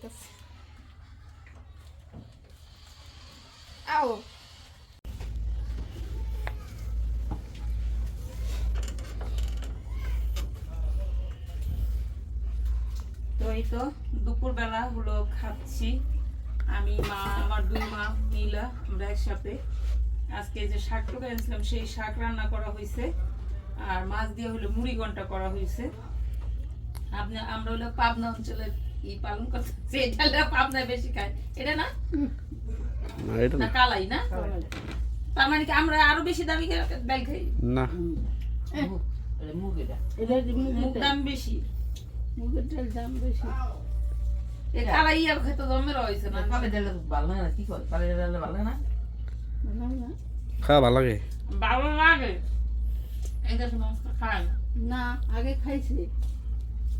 যাইতেছে আও। তো এই তো দুপুরবেলা হলো খাচ্ছি। আমি, মা, আমার দুই মা মিলা আমরা একসাথে। আজকে যে শাক টোকা এনেছিলাম, সেই শাক রান্না করা হয়েছে আর মাছ দিয়ে হলো মুড়ি ঘণ্টা করা হয়েছে আপনি, আমরা হলো পাবনা অঞ্চলের ই পালন করতেছি এটা হলো পাবনায় বেশি খায়। এটা না? না এটা না। না কালাই না? তার মানে কি আমরা আরও বেশি দামি ডাল খাই? না। মুগ দাম বেশি। মুগের ডাল দাম বেশি। এ কালাই আর খেতে জমে রয়েছে না। বানাও না খাওয়া ভালো লাগে ভালো লাগে এটা খায় না। না আগে খাইছি।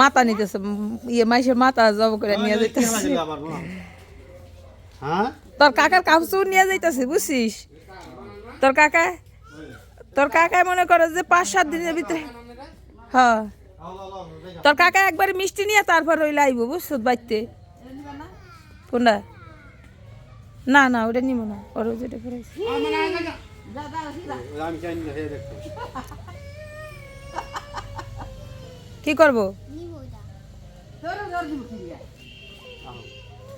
মাথা নিতেছে ইয়ে মাইসের মাথা জব করে নিয়ে যাইতেছে। হ্যাঁ? তোর কাকার কাপড় নিয়ে যাইতেছে বুঝছিস? তোর কাকা তোর কাকায় মনে করে যে পাঁচ সাত দিনের ভিতরে হ্যাঁ। তোর কাকা একবার মিষ্টি নিয়ে তারপর ওই লাইব বুঝছ বাইতে। কোনটা? না না ওটা নিব না ওর যেটা করেছি। আমি জানি না হে দেখো। কি করব?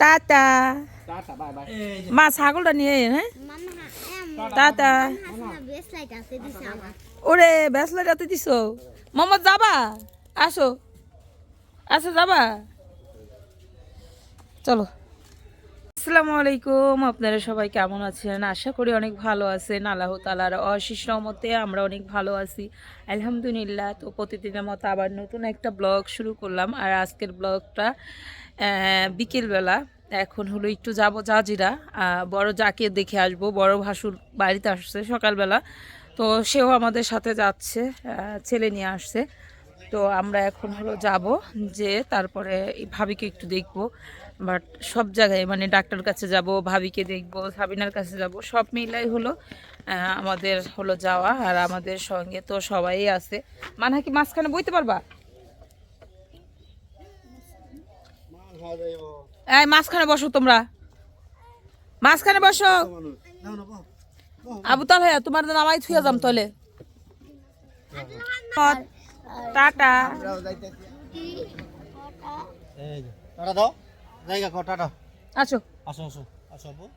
টাটা। মা ছাগলটা নিয়ে হ্যাঁ? টাটা। ওরে ব্যাসলাইট এত দিস মোহাম্মদ, যাবা? আসো। আসো, যাবা? চলো। আসসালামু আলাইকুম। আপনারা সবাই কেমন আছেন? আশা করি অনেক ভালো আছেন। আল্লাহ তালার অশিস রহমতে আমরা অনেক ভালো আছি। আলহামদুলিল্লাহ, তো প্রতিদিনের মতো আবার নতুন একটা ব্লগ শুরু করলাম। আর আজকের ব্লগটা বিকেলবেলা। এখন হলো একটু যাব জাজিরা। বড় যাকে দেখে আসব। বড় ভাসুর বাড়িতে আসছে সকালবেলা। তো সেও আমাদের সাথে যাচ্ছে ছেলে নিয়ে আসছে। তো আমরা এখন হলো যাব যে তারপরে ভাবিকে একটু দেখব। বাট সব জায়গায় মানে ডাক্তার কাছে যাব ভাবিকে দেখব সাবিনার কাছে যাব সব মিলাই হলো আমাদের হলো যাওয়া আর আমাদের সঙ্গে তো সবাই আছে। মানে কি মাঝখানে বইতে পারবা? এই মাঝখানে বসো তোমরা। মাঝখানে বসো। আবু তাল হ্যাঁ তোমার নামাই থুয়া যাম তলে টাটা। টাটা দাও। জায়গা কো টাটা আছো আসো আসো আসো বউ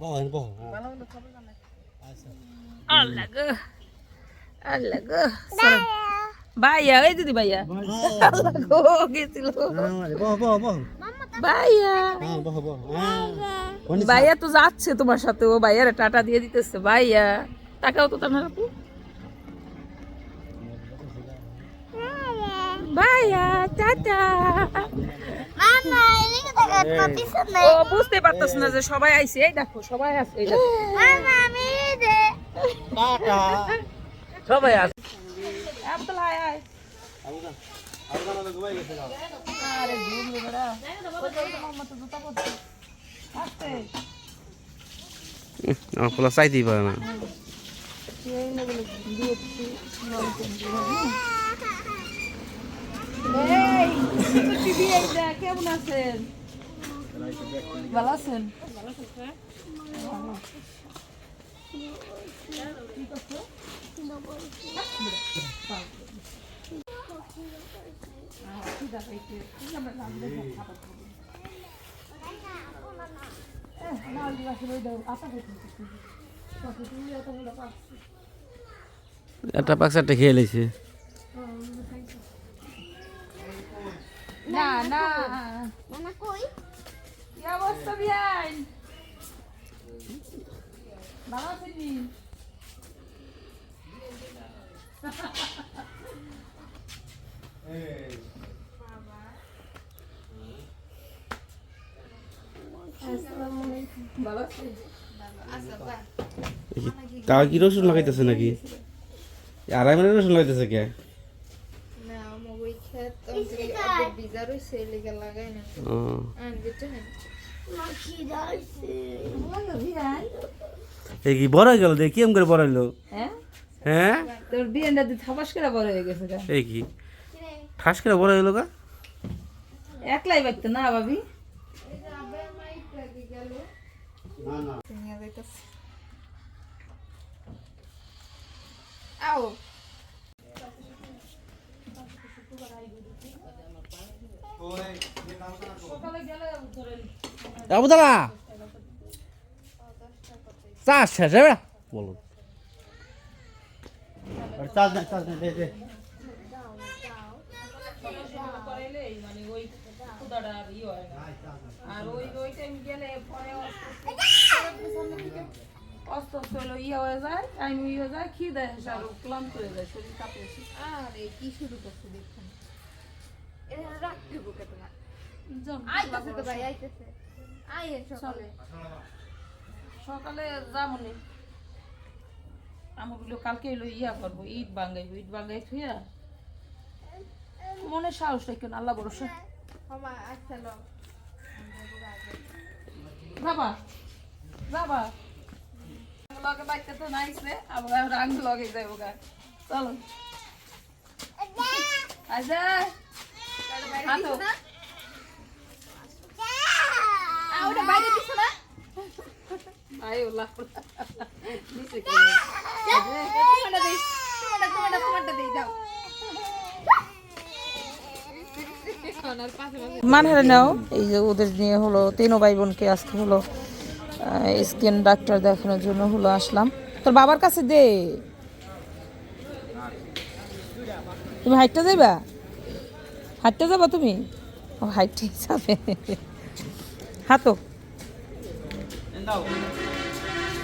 বউ হেন বউ আচ্ছা আল্লাহ গো আল্লাহ গো ভাইয়া এই দিদি ভাইয়া আল্লাহ গো গেছিল বউ বউ বউ ভাইয়া তো যাচ্ছে তোমার সাথে ও ভাইয়ার টাটা দিয়ে দিতেছে ভাইয়া টাকাও তো তোমার আপু ভাইয়া টাটা ও বুঝতে পারতেছ না যে সবাই আইছে। এই দেখো সবাই আছে এই দেখো। সবাই আছে। আব্দুল ঘুমাই গেছে আরে ঘুম রে বড়া। মামা তো জুতা পরছে আস্তে আমার পোলা চাইতেই পারে না এই নেগুলো দিয়েছি নরকম এই টিভি এই দেখ কেমন আছেন ভালো আছেন একটা পাকসারটা খেয়ে লেছে। না না কি অবস্থা বিয়াই কি রসুন লাগাইতেছে নাকি? আড়াই মানে রসুন লাগাইতেছে কে না মোবাইল খেত অন্তরে আগে বিজা রইছে লেগে লাগাই না ও আন দিতে না এই কি বড় হয়ে গেল দেখি এম করে বড় হইল হ্যাঁ? হ্যাঁ? তোর বিয়েটা দিয়ে থাপাস করে বড় হয়ে গেছে গা। এই কি? ঠাস করে বড় গা? একলাই বাড়তে না ভাবি? নিয়ে আও। আবুদালা শেষ হবে বলো দে দে মানে ওই আর ওই ওই টাইম গেলে পরে অস্ত অস্ত ইয়ে হয়ে যায় টাইম ইয়ে হয়ে যায় খিদে আর ক্লান্ত হয়ে যায় শরীর কাঁপে। আরে কি শুরু করছ দেখুন। রাখতে বুকে তোমার। আইতাছে তো ভাই আইতাছে। আইয়ে সকালে। সকালে যাবনি আমাগুলো কালকে এলো ইয়া করব ইট বাঙ্গাইবো ইট বাঙ্গাই থুইয়া। মনে সাহস রাখো না আল্লাহ ভরসা। মামা আচ্ছা লো যাবা যাবা লগে বাইতে তো নাইছে আবার রাং লগে যাইব গা। চলো। আচ্ছা। মানহারে নাও। এই যে ওদের নিয়ে হলো তিনও ভাই বোনকে আজকে হলো স্কিন ডাক্তার দেখানোর জন্য হলো আসলাম। তোর বাবার কাছে দে। তুমি হাইটটা যাইবা হাইটটা যাবা তুমি? ও হাইটটাই যাবে। হাতো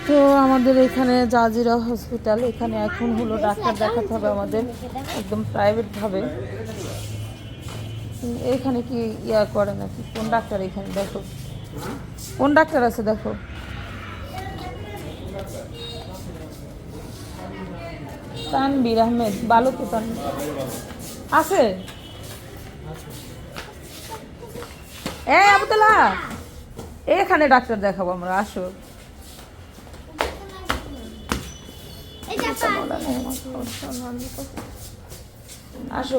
তো আমাদের এখানে জাজিরা হসপিটাল, এখানে এখন হলো ডাক্তার দেখাতে হবে আমাদের, একদম প্রাইভেটভাবে এখানে কি ইয়া করে নাকি? কোন ডাক্তার এখানে? দেখো। কোন ডাক্তার আছে দেখো? তানবীর আহমেদ, বালক তান আছে? এই এখানে ডাক্তার দেখাবো আমরা আসো। আসো।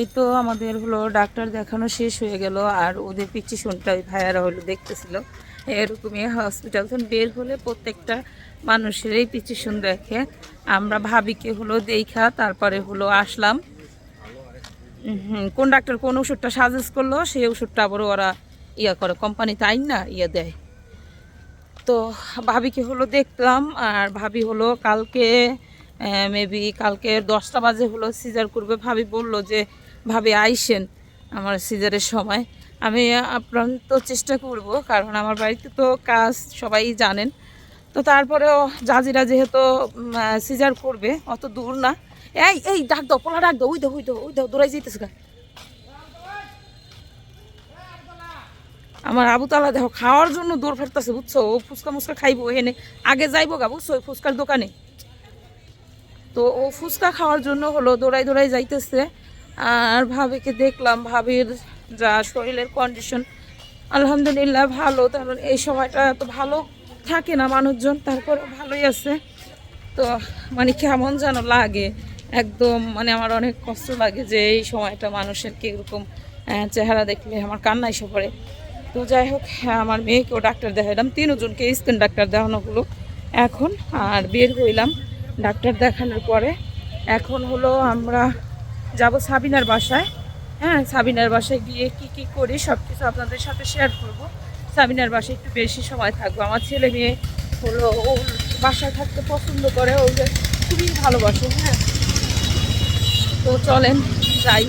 এই তো আমাদের হলো ডাক্তার দেখানো শেষ হয়ে গেল আর ওদের পিচিশনটা ওই ভাইয়ারা হলো দেখতেছিল। এরকমই হসপিটাল থেকে বের হলে প্রত্যেকটা মানুষেরই পিচিশন দেখে। আমরা ভাবিকে হলো দেখা তারপরে হলো আসলাম। কোন ডাক্তার কোন ওষুধটা সাজেস্ট করল, সেই ওষুধটা আবার ওরা ইয়া করে কোম্পানিতে আইন না ইয়ে দেয়। তো ভাবিকে হলো দেখলাম, আর ভাবি হলো কালকে মেবি কালকে দশটা বাজে হলো, সিজার করবে। ভাবি বলল যে, ভাবি আইসেন আমার সিজারের সময়। আমি আপনার তো চেষ্টা করব, কারণ আমার বাড়িতে তো কাজ সবাই জানেন। তো তারপরেও জাজিরা যেহেতু সিজার করবে, অত দূর না। এই এই, ডাক দাও, পোলা ডাক দাও, ওই দাও ওই দাও ওই দাও, দৌড়াই যেতেছে গা। আমার আবু তালা দেখো, খাওয়ার জন্য দৌড় ফেরতেছে বুঝছ? ও ফুচকা মুচকা খাইবো, এনে আগে যাইবো গা, বুঝছ? ওই ফুচকার দোকানে। তো ও ফুচকা খাওয়ার জন্য হলো, দৌড়াই দৌড়াই যাইতেছে। আর ভাবিকে দেখলাম, ভাবির যা শরীরের কন্ডিশন আলহামদুলিল্লাহ ভালো। কারণ এই সময়টা তো ভালো থাকে না মানুষজন তারপরে ভালোই আছে। তো মানে কেমন যেন লাগে। একদম মানে আমার অনেক কষ্ট লাগে যে এই সময়টা মানুষের কি কীরকম চেহারা দেখলে আমার কান্না এসে পড়ে। তো যাই হোক হ্যাঁ, আমার মেয়েকেও ডাক্তার দেখাইলাম তিনজনকে স্কিন ডাক্তার দেখানো হলো। এখন আর বের হইলাম ডাক্তার দেখানোর পরে। এখন হলো আমরা যাব সাবিনার বাসায়। হ্যাঁ সাবিনার বাসায় গিয়ে কি কি করি সব কিছু আপনাদের সাথে শেয়ার করব। সাবিনার বাসায় একটু বেশি সময় থাকব। আমার ছেলে মেয়ে হলো ও বাসায় থাকতে পছন্দ করে ও খুবই ভালোবাসে হ্যাঁ। তো চলেন, যাই।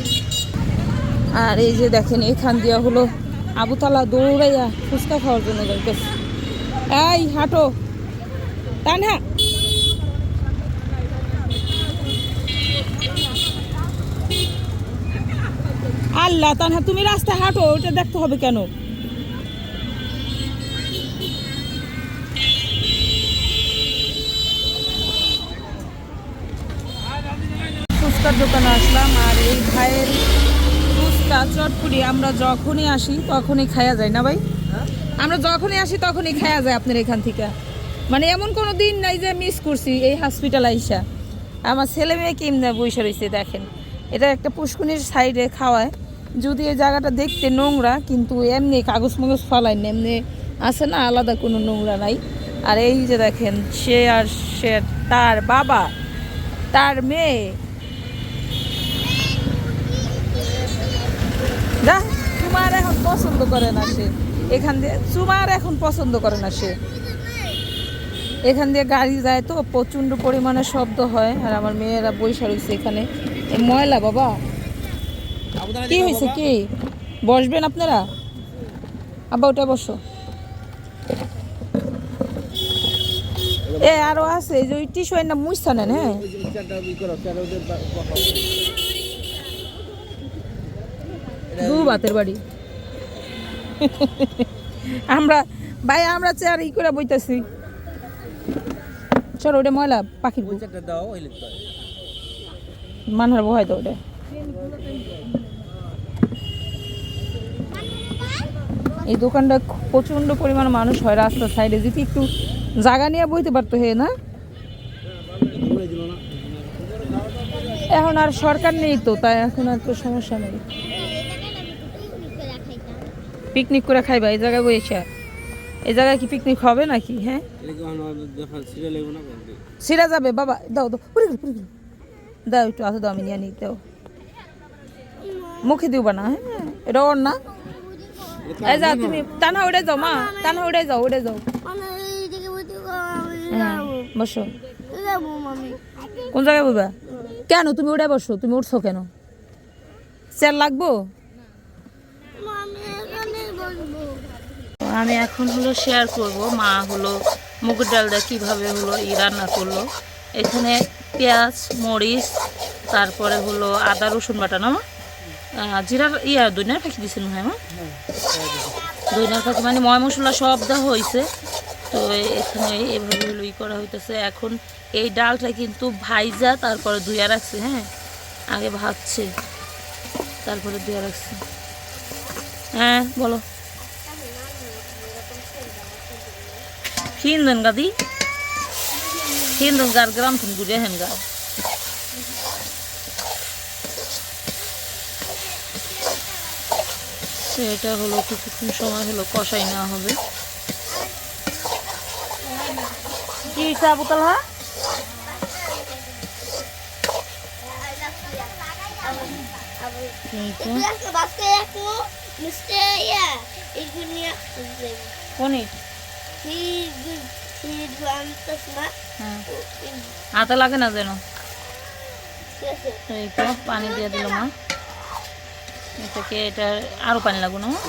আর এই যে দেখেন, এখান দিয়া হলো আবুতালা দৌড়াইয়া ফুচকা খাওয়ার জন্য যাইতেছে। এই, হাঁটো। টান হ্যাঁ আল্লাহ, তানহা, তুমি রাস্তায় হাঁটো ওটা দেখতে হবে কেন? ফুচকার দোকানে আসলাম, আর এই ভাইয়ের ফুচকা চটপুরি আমরা যখনই আসি তখনই খাওয়া যায় না ভাই? আমরা যখনই আসি তখনই খাওয়া যায় আপনার এখান থেকে। মানে এমন কোনো দিন নাই যে মিস করছি এই হসপিটাল আইসা। আমার ছেলে মেয়ে কিমনে বসে রয়েছে দেখেন। এটা একটা পুষ্কুনির সাইডে খাওয়ায়। যদি এই জায়গাটা দেখতে নোংরা, কিন্তু এমনি কাগজ মাগজ ফলাই না এমনি আছে না আলাদা কোনো নোংরা নাই। আর এই যে দেখেন, সে আর সে, তার বাবা, তার মেয়ে পছন্দ করে না সে। এখান দিয়ে তোমার এখন পছন্দ করে না সে। এখান দিয়ে গাড়ি যায় তো, প্রচণ্ড পরিমাণে শব্দ হয়, আর আমার মেয়েরা বৈশা রয়েছে এখানে। ময়লা, বাবা। কি হয়েছে, কি? বসবেন আপনারা? আব্বা ওটা বসো। এ, আরও আছে যে ওই টিস্যু না মুছতা নেন হ্যাঁ? দু বাতের বাড়ি। আমরা ভাই আমরা চেয়ার ই করে বইতেছি। চলো ওটা ময়লা লিখতে মানহার বহাই তো ওটা এই দোকানটা প্রচণ্ড পরিমাণ মানুষ হয় রাস্তার সাইডে। যদি একটু জায়গা নিয়ে বইতে পারতো হে না? এখন আর সরকার নেই তো তাই এখন আর তো সমস্যা নেই। পিকনিক করে খাইবা? এই জায়গায় বসে এই জায়গায় কি পিকনিক হবে নাকি? হ্যাঁ? সিরা যাবে বাবা। দাও দাও। দাও একটু আসো দাও আমি নিয়ে নিই দাও। মুখে দিবা না হ্যাঁ? এটা ওর না? এই যাও তুমি টানা উড়ে যাও মা। টানা উড়ে যাও উড়ে যাও। হ্যাঁ বসো। কোন জায়গায় বলবা? কেন? তুমি উড়ে বসো। তুমি উঠছো কেন? চেয়ার লাগবো? আমি এখন হলো শেয়ার করব, মা হলো মুগের ডালটা কীভাবে হলো ই রান্না করল। এখানে পেঁয়াজ, মরিচ, তারপরে হলো আদা, রসুন বাটা, না জিরার ইয়া দইনার ফাঁকি মনে হয়, মা? দইনার ফাঁকি মানে ময় মশলা সব দেওয়া হয়েছে। তো এখানে এভাবে হলো ই করা হইতেছে। এখন এই ডালটা কিন্তু ভাইজা, তারপরে ধুইয়া রাখছে হ্যাঁ? আগে ভাজছে, তারপরে ধুইয়া রাখছে। হ্যাঁ বলো। Hindan gadi. Hindan gar gram thun gure hen ga. এটা হলো কিছুক্ষণ সময় হলো কষাই নেওয়া হবে কি এই তো, কোনই হাতে লাগে না যেন? এই তো পানি দিয়ে দিল মা এটাকে এটা আরও পানি লাগবে না মা?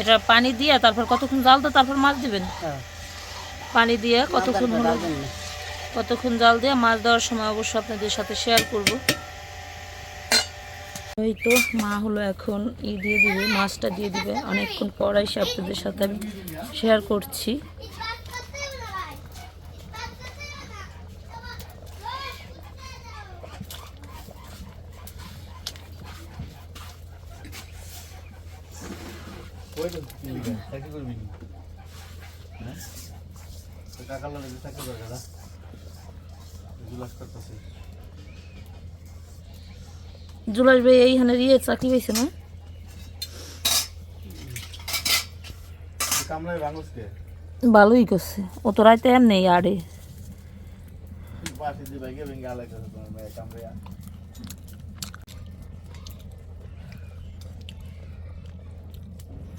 এটা পানি দিয়ে তারপর কতক্ষণ জাল তো তারপর মাছ দিবেন? পানি দিয়ে কতক্ষণ কতক্ষণ জাল দিয়ে মাছ দেওয়ার সময় অবশ্যই আপনাদের সাথে শেয়ার করব। ওই তো মা হলো এখন ই দিয়ে দিবে, মাছটা দিয়ে দিবে। অনেকক্ষণ পর এসে আপনাদের সাথে আমি শেয়ার করছি। নি হ্যাঁ? তো কাকার লাগে করে দাদা জুলাস করতেছে জুলাস ভাই এইখানে ইয়ে চাকরি পাইছে না? ভালোই করছে। ও তো রাইতে এমনি আড়ে।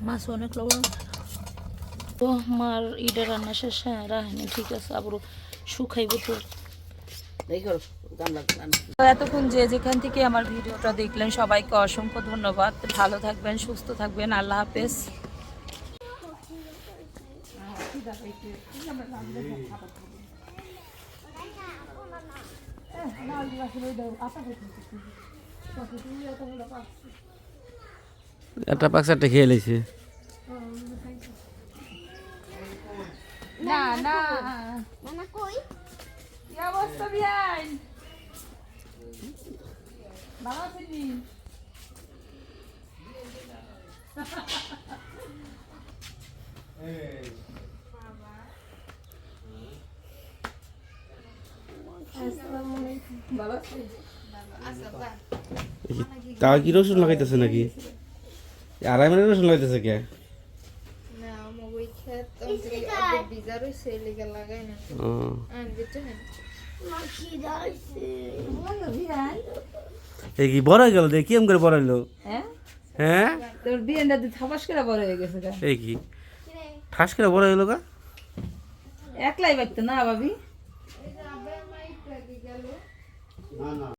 মাছ অনেক লবণ। তো মার ইটা রান্না শেষ হ্যাঁ রাহেনি ঠিক আছে আবার শুকাইব তো। তো এতক্ষণ যে যেখান থেকে আমার ভিডিওটা দেখলেন সবাইকে অসংখ্য ধন্যবাদ। ভালো থাকবেন সুস্থ থাকবেন। আল্লাহ হাফেজ। একটা পাকসারটা খেয়ে লাইছে না না। কি অবস্থা বাবা চিনি তা কি রসুন লাগাইতেছে নাকি? আড়াই মিনিট রসুন লাগাইতেছে কে? লাগাই না এই কি বড় হয়ে গেল দেখি এম করে বড় হইল হ্যাঁ? হ্যাঁ? তোর বিয়েটা তুই থাপাস করে বড় হয়ে গেছে গা। এই কি? ঠাস করে বড় হইল গা? একলাই বাড়তো না ভাবি? এই যে আবার মাইক লাগি গেল? না না।